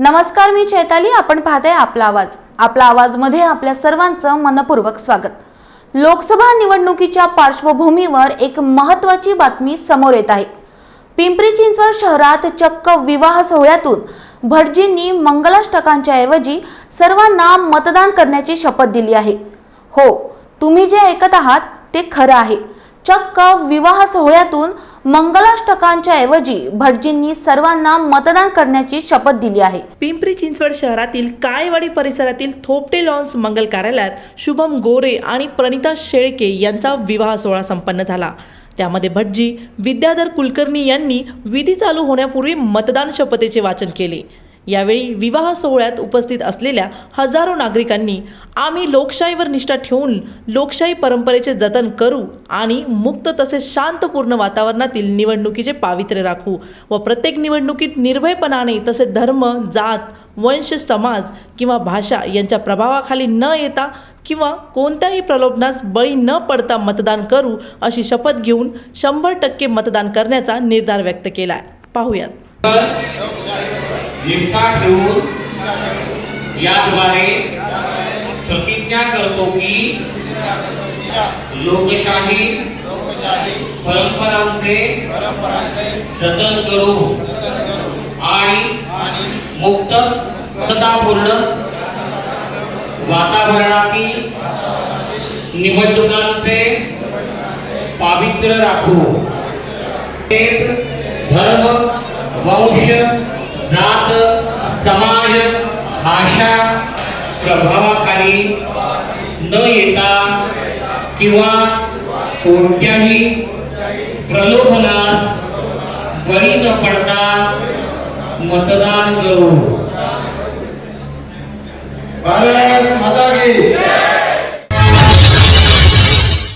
नमस्कार मी चैताली. आपण पाहताय आपला आवाज. आपला आवाजमध्ये आपल्या सर्वांचं मनपूर्वक स्वागत. लोकसभा निवडणुकीच्या पार्श्वभूमीवर एक महत्वाची बातमी समोर येत आहे. पिंपरी चिंचवड शहरात चक्क विवाह सोहळ्यातून भटजींनी मंगलाष्टकांच्या ऐवजी सर्वांना मतदान करण्याची शपथ दिली आहे. हो तुम्ही जे ऐकत आहात ते खरं आहे. चक्क विवाह सोहळ्यातून मंगलाष्टकांच्या ऐवजी भटजींनी सर्वांना मतदान करण्याची शपथ दिली आहे. पिंपरी चिंचवड शहरातील काळेवाडी परिसरातील थोपटे लॉन्स मंगल कार्यालयात शुभम गोरे आणि प्रणिता शेळके यांचा विवाह सोहळा संपन्न झाला. त्यामध्ये भटजी विद्याधर कुलकर्णी यांनी विधी चालू होण्यापूर्वी मतदान शपथेचे वाचन केले. यावेळी विवाह सोहळ्यात उपस्थित असलेल्या हजारो नागरिकांनी आम्ही लोकशाहीवर निष्ठा ठेवून लोकशाही परंपरेचे जतन करू आणि मुक्त तसेच शांतपूर्ण वातावरणातील निवडणुकीचे पावित्र्य राखू व प्रत्येक निवडणुकीत निर्भयपणाने तसे धर्म जात वंश समाज किंवा भाषा यांच्या प्रभावाखाली न येता किंवा कोणत्याही प्रलोभनास बळी न पडता मतदान करू अशी शपथ घेऊन शंभर टक्के मतदान करण्याचा निर्धार व्यक्त केला पाहूयात. निष्ठा ठेवून याद्वारे प्रतिज्ञा करतो की लोकशाही परंपरांचे जतन करू आणि मुक्त सतापूर्ण वातावरणातील निवडणुकांचे पावित्र्य राखू. तेच धर्म वंश जात समाज भाषा प्रभावाखाली न येता किंवा कोणत्याही प्रलोभनास बळी न पडता मतदान करू. भारत माता की